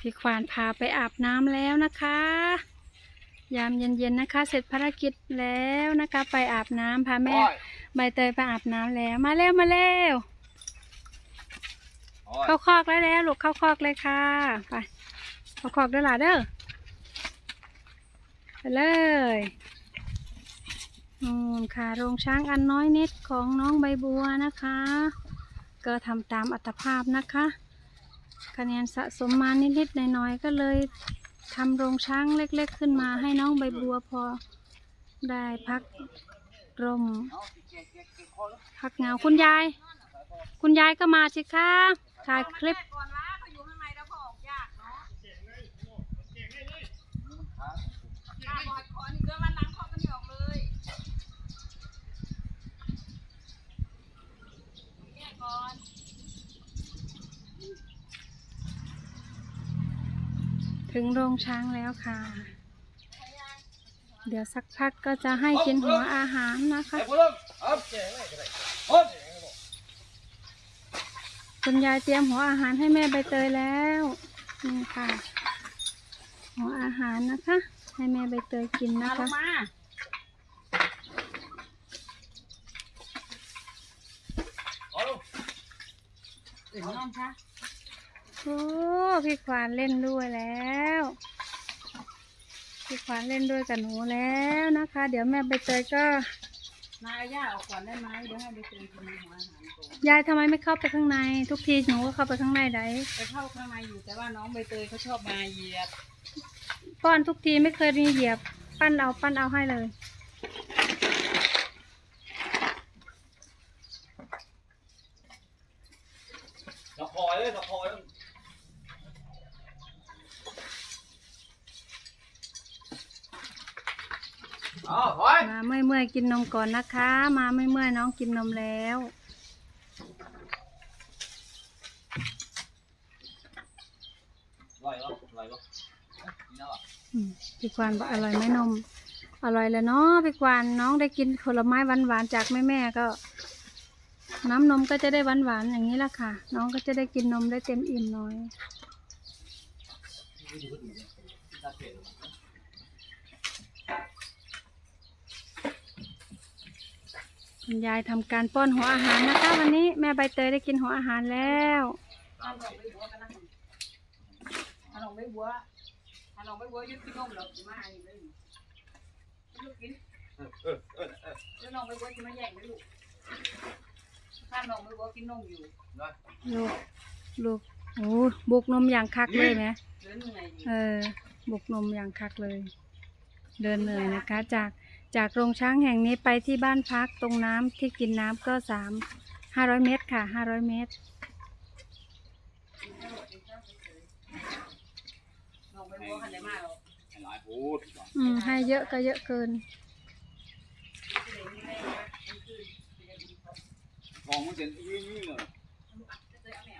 พี่ควานพาไปอาบน้ำแล้วนะคะ ยามเย็นๆนะคะ เสร็จภารกิจแล้วนะคะ ไปอาบน้ำพาแม่โอ้ยใบเตยไปอาบน้ำแล้วมาเร็วมาเร็วโอ้ยเข้าคอกแล้วแล้วลูกเข้าคอกเลยค่ะไปเข้าคอกเด้อหล่ะเด้อไปเลยนู่นค่ะโรงช้างอันน้อยนิดของน้องใบบัวนะคะ ก็ทำตามอัตภาพนะคะ คะแนนสะสมมานิดๆหน่อยๆก็เลยทำโรงช้างเล็ก ๆ ขึ้นมาให้น้องใบบัวพอได้พักร่มพักเงาคุณยาย คุณยายก็มาสิคะถ่ายคลิป ก่อนว่าเขาอยู่ข้างในแล้วเขาออกยากเนาะข้าบอยคอนเกินวันหลังเขาก็ไม่ออกเลยแยกก่อน ถึงโรงช้างแล้วค่ะ เดี๋ยวสักพักก็จะให้กินหัวอาหารนะคะไอ้พวกเราเอาโอ้ยคุณยายเตรียมหัวอาหารให้แม่ใบเตยแล้ว นี่ค่ะ หัวอาหารนะคะ ให้แม่ใบเตยกินนะคะมาเอาลูกอื่นนอนคะ โอ้พี่ควานเล่นด้วยแล้ว พี่ควานเล่นด้วยกับหนูแล้วนะคะ เดี๋ยวแม่ใบเตยก็นายย่าออกก่อนได้ไหมเดี๋ยวให้ไปเตรียมกินหัวอาหารก่อนยายทำไมไม่เข้าไปข้างใน ทุกทีหนูก็เข้าไปข้างในไดไปเข้าข้างในอยู่แต่ว่าน้องใบเตยเขาชอบมาเหยียบป้อนทุกทีไม่เคยมีเหยียบ ปั้นเอาปั้นเอาให้เลยตะคอยเลยตะคอยเอาคอย มาเมื่อยเมื่อยๆกินนมก่อนนะคะ มาเมื่อยเมื่อยๆน้องกินนมแล้วลอยวะลอยวะนี่นะวะอืมพี่ควานบอกอร่อยไหมนม อร่อยแล้วเนาะพี่ควานน้องได้กินผลไม้หวานหวานๆจากแม่แม่ๆก็ น้ำนมก็จะได้หวานหวานๆอย่างนี้ละค่ะ น้องก็จะได้กินนมได้เต็มอิ่มหน้อย คุณยายทำการป้อนหัวอาหารนะคะ วันนี้แม่ใบเตยได้กินหัวอาหารแล้วถ้าลองใบบัวกันนะถ้าลองใบบัวถ้าลองใบบัวยึดกินนมหรอกจะมาให้เลยลูกกินเออเออเออเออแล้วน้องใบบัวจะมาแย่งไหมลูกถ้าน้องใบบัวกินนมอยู่นะลูกลูกโอ้บุกนมอย่างคักเลยไหมเดินเหนื่อยอยู่เออบุกนมอย่างคักเลย เดินเหนื่อยนะคะจาก จากโรงช้างแห่งนี้ไปที่บ้านพักตรงน้ำที่กินน้ำก็สามห้าร้อยเมตรค่ะห้าร้อยเมตร หลายพูดอืม ให้เยอะก็เยอะเกิน กองมันเสร็จวิ่งวิ่งเลย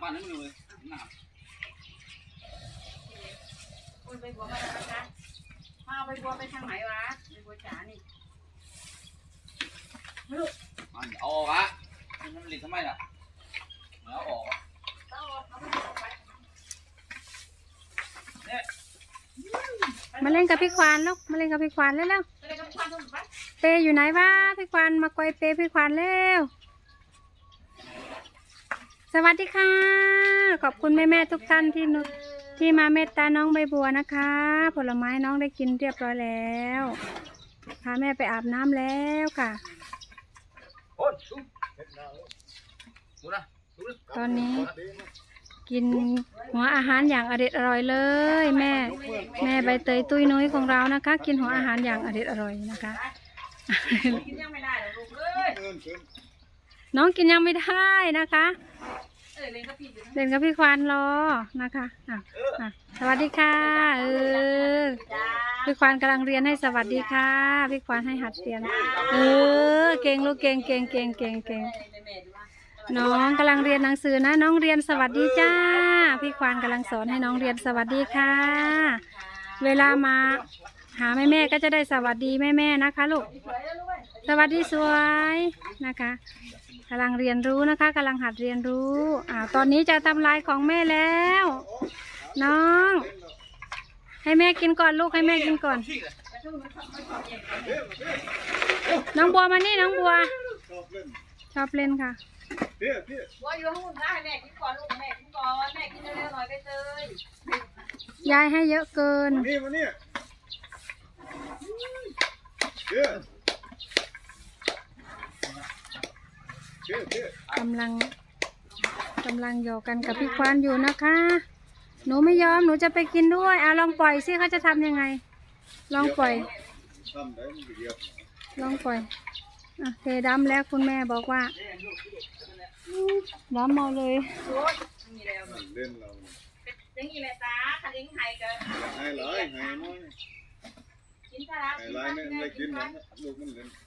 บ้านนั้นเลยหนาคุณใบบัวมาแล้วนะคะมาเอาใบบัวไปทางไหนวะใบบัวจ๋านี่ มันเอาออกอะมันหลีกทำไมล่ะเอาออกอะต้องเออาใบบัวไปเนี่ยมาเล่นกับพี่ควานลูกมาเล่นกับพี่ควานเร็วไปเลยกับความทุ่มไปๆเปอยู่ไหนวะพี่ควานมาไกวเปพี่ควานเร็วสวัสดีค่ะ ขอบคุณแม่แม่ๆทุกท่านที่นุที่มาเมตตาน้องใบบัวนะคะ ผลไม้น้องได้กินเรียบร้อยแล้วพาแม่ไปอาบน้ำแล้วค่ะ ตอนนี้กินหัวอาหารอย่างอเด็ดอร่อยเลย แม่ แม่ใบเตยตุ้ยนุ้ยของเรานะคะ กินหัวอาหารอย่างอเด็ดอร่อยนะคะกินยังไม่ได้หรอกลูกเอ้ยน้องกินยังไม่ได้นะคะ เอ้ยเล่นกับพี่อยู่นะเล่นกับพี่ควานรอนะคะอะอะสวัสดีค่ะเออจ้าพี่ควานกำลังเรียนให้สวัสดีค่ะ พี่ควานให้หัดเรียน เออ เก่งลูกเก่งเก่งเก่งเก่งเก่งแม่แม่ดูว่าน้องกำลังเรียนหนังสือนะ น้องเรียนสวัสดีจ้า พี่ควานกำลังสอนให้น้องเรียนสวัสดีค่ะ เวลามาหาแม่แม่ๆก็จะได้สวัสดีแม่แม่ๆนะคะลูกสวยแล้วลูกเว้ยสวัสดีสวยนะคะ กำลังเรียนรู้นะคะกำลังหัดเรียนรู้อ่าตอนนี้จะทำลายของแม่แล้ว น้อง ให้แม่กินก่อนลูกให้แม่กินก่อนแต่ถ้ามันไม่ชอบเย็นน้องบัวมานี่น้องบัว ชอบเล่นชอบเล่นค่ะเพี่ยพี่ว่าอยู่ห้องได้แม่กินก่อนลูกแม่กินก่อนแม่กินเร็วๆหน่อยไปเตยยายให้เยอะเกินมานี่มานี่เพี่ยเพี่ยเพี่ย กำลังกำลังหยอกกันกับพี่ควานอยู่นะคะ หนูไม่ยอมหนูจะไปกินด้วยอะลองปล่อยสิเขาจะทำยังไง ลองปล่อยทำได้มันเดียวลองปล่อยอะเทดำแล้วคุณแม่บอกว่าดำเอาเลยโอ้ยมีแล้วมันเล่นเราเป็นอย่างนี้แม่ตาคันเองไห้ก็ให้หลายให้น้อยกินซะละให้หลายไม่ไม่กินนะลูกมันเล่น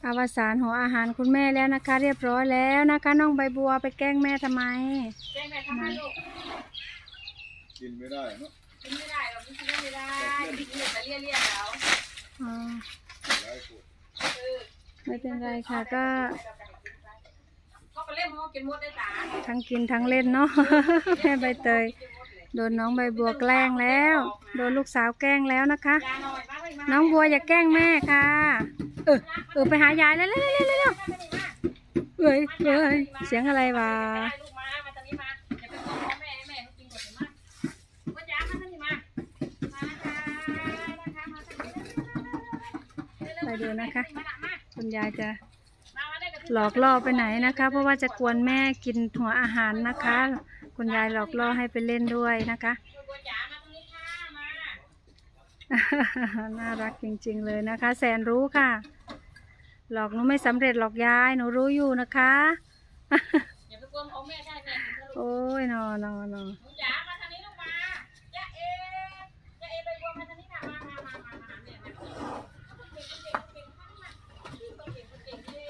อวสานหัวอาหารคุณแม่แล้วนะคะ เรียบร้อยแล้วนะคะน้องใบบัวไปแกล้งแม่ทำไมแจ้งแม่ทำให้ลูกกินไม่ได้เนาะกินไม่ได้หรอกกินไม่ได้กินแต่เลี่ยเลี่ยแล้วอ๋อหลายคนเออไม่เป็นไรค่ะก็เขาไปเล่นเขากินมดได้ตาทั้งกินทั้งเล่นเนาะแม่ใบเตย โดนน้องใบบัวแกล้งแล้ว โดนลูกสาวแกล้งแล้วนะคะ ยาหน่อยมาเลยมา น้องบัวอย่าแกล้งแม่ค่ะ เออ เออไปหายายแล้วเร็วเร็วเร็วเร็วเอ้ยเอ้ยเสียงอะไรวะได้ลูกมามาตอนนี้มาอย่าไปฟ้องแม่แม่เขากินก่อนมาว่าจ้ามาตอนนี้มามานะคะนะคะมาตอนนี้ไปดูนะคะมามาคุณยายจะมามาได้กับหลอกล่อไปไหนนะคะ เพราะว่าจะกวนแม่กินหัวอาหารนะคะ คุณยายหลอกล่อให้ไปเล่นด้วยนะคะบัวจ๋ามาตรงนี้ค่ะมา น่ารักจริงๆเลยนะคะ แสนรู้ค่ะ หลอกหนูไม่สำเร็จหลอกยายหนูรู้อยู่นะคะอย่าไปกวนของแม่ใช่แม่กินเถอะลูกโอ้ยนอนอนนอหนูจ๋ามาทางนี้ลูกมาจ้าเอจ้าเอไปบัวมาทางนี้ค่ะมามามามามาหาแม่มาเก่งเก่งเก่งข้างมาเก่งเก่งเก่งเย่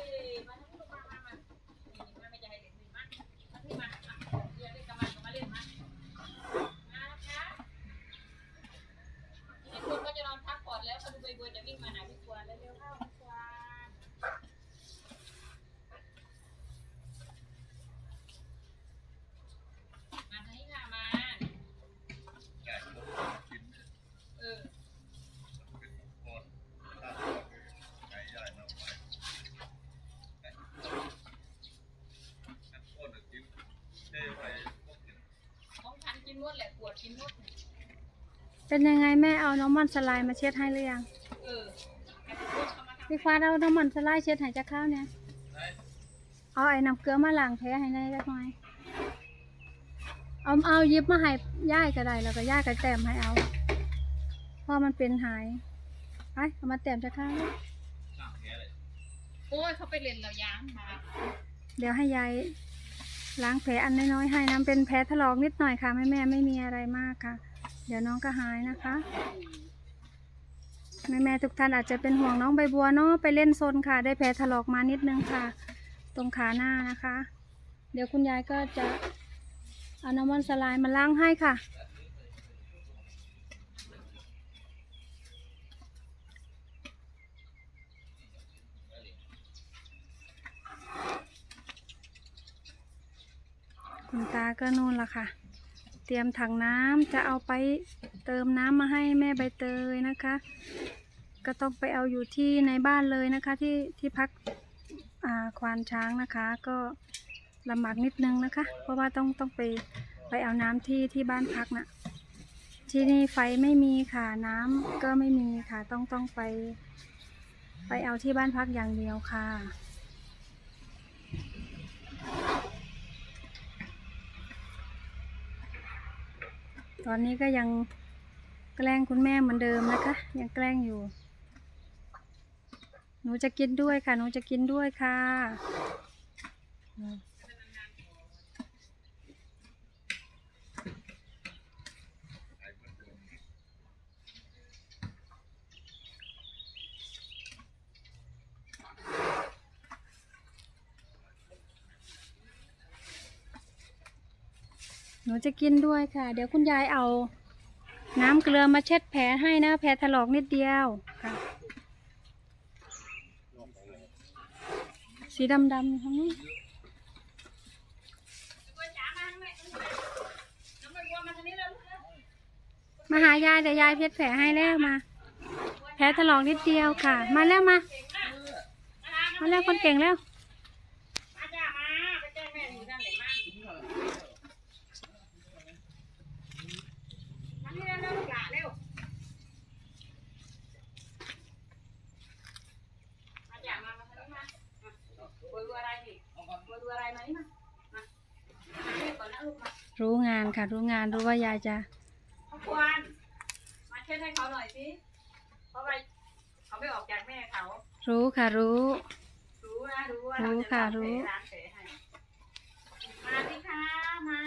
มาทางนี้ลูกมามามานี่มาไม่จะให้เล่นมามาที่มาเดี๋ยวเล่นกับมันมาเล่นมามานะคะนี่คุณก็จะนอนพักผ่อนแล้วพอดูใบบัวจะวิ่งมาหาพี่ควานแล้วเร็วเข้าพี่ควานมาทางนี้ค่ะมา เออ ของฉันกินมดแหละปวดกินมดเป็นยังไงแม่เอาน้ำมันสไลด์มาเช็ดให้หรือยังเออแอบปวดเข้ามาทำพี่ควานเอาน้ำมันสไลด์เช็ดให้จะข้าวเนี่ยเอาไอ้น้ำเกลือมาล้างแผลให้ในได้ไหมเอาเอาหยิบมาให้ย่ายก็ได้แล้วก็ย่ายก็แต้มให้เอาเพราะมันเป็นหายไปเอามาแต้มจะข้าวโอ้ยเขาไปเล่นแล้วยางมาเดี๋ยวให้ยาย ล้างแผลอันน้อยๆให้น้ำเป็นแผลถลอกนิดหน่อยค่ะแม่แม่ไม่มีอะไรมากค่ะ เดี๋ยวน้องก็หายนะคะแม่แม่ทุกท่านอาจจะเป็นห่วงน้องใบบัวเนาะไปเล่นโซนค่ะ ได้แผลถลอกมานิดนึงค่ะ ตรงขาหน้านะคะ เดี๋ยวคุณยายก็จะเอาน้ำมันสไลด์มาล้างให้ค่ะ คุณตาก็นู่นละค่ะ เตรียมถังน้ำจะเอาไปเติมน้ำมาให้แม่ใบเตยนะคะ ก็ต้องไปเอาอยู่ที่ในบ้านเลยนะคะที่ที่พักอ่าควานช้างนะคะ ก็ลำบากนิดนึงนะคะ เพราะว่าต้องต้องไปไปเอาน้ำที่ที่บ้านพักนะที่นี่ไฟไม่มีค่ะน้ำก็ไม่มีค่ะ ต้องต้องไป ไปเอาที่บ้านพักอย่างเดียวค่ะ ตอนนี้ก็ยังแกล้งคุณแม่เหมือนเดิมนะคะ ยังแกล้งอยู่ หนูจะกินด้วยค่ะ หนูจะกินด้วยค่ะ หนูจะกินด้วยค่ะ เดี๋ยวคุณยายเอา น้ำเกลือมาเช็ดแผลให้นะ แผลถลอกนิดเดียวค่ะ สีดำๆอยู่ข้างนู้นบัวจ๋ามาทางนี้น้องใบบัวมาทางนี้แล้วลูกเร็วมาหายายเดี๋ยวยายเพชรแผลให้แล้วมา แผลถลอกนิดเดียวค่ะ มาแล้วมา มาแล้วคนเก่งแล้ว มาจ้ามาไปแจ้งแม่อยู่นั่นเลยมามานี่เร็วเร็วลูกหลานเร็วมาจ้ามามาทางนี้มามาเบ อร์อะไรนี่เบอร์อะไรมานี่มามามาเรียกก่อนนะลูกมารู้งานค่ะ รู้งานรู้ว่ายายจะขอบคุณมาเช็ดให้เขาหน่อยสิเพราะว่าเขาไม่ออกจากแม่เขารู้ค่ะรู้ รู้นะรู้ว่ารู้เราจะค่ะทำรู้เสร้านเสให้มาสิคะมา